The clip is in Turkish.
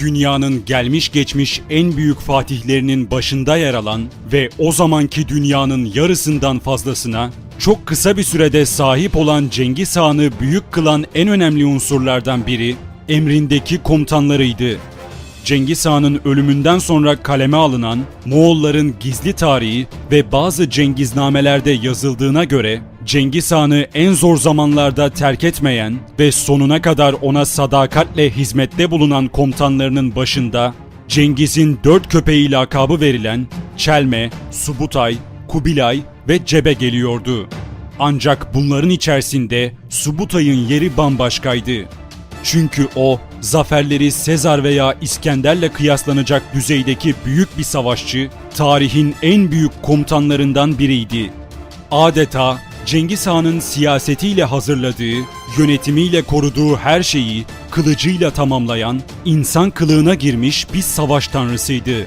dünyanın gelmiş geçmiş en büyük fatihlerinin başında yer alan ve o zamanki dünyanın yarısından fazlasına çok kısa bir sürede sahip olan Cengiz Han'ı büyük kılan en önemli unsurlardan biri emrindeki komutanlarıydı. Cengiz Han'ın ölümünden sonra kaleme alınan Moğolların gizli tarihi ve bazı Cengiznamelerde yazıldığına göre Cengiz Han'ı en zor zamanlarda terk etmeyen ve sonuna kadar ona sadakatle hizmette bulunan komutanlarının başında Cengiz'in dört köpeği lakabı verilen Çelme, Subutay, Kubilay ve Cebe geliyordu. Ancak bunların içerisinde Subutay'ın yeri bambaşkaydı. Çünkü o, zaferleri Sezar veya İskender'le kıyaslanacak düzeydeki büyük bir savaşçı, tarihin en büyük komutanlarından biriydi. Adeta Cengiz Han'ın siyasetiyle hazırladığı, yönetimiyle koruduğu her şeyi kılıcıyla tamamlayan, insan kılığına girmiş bir savaş tanrısıydı.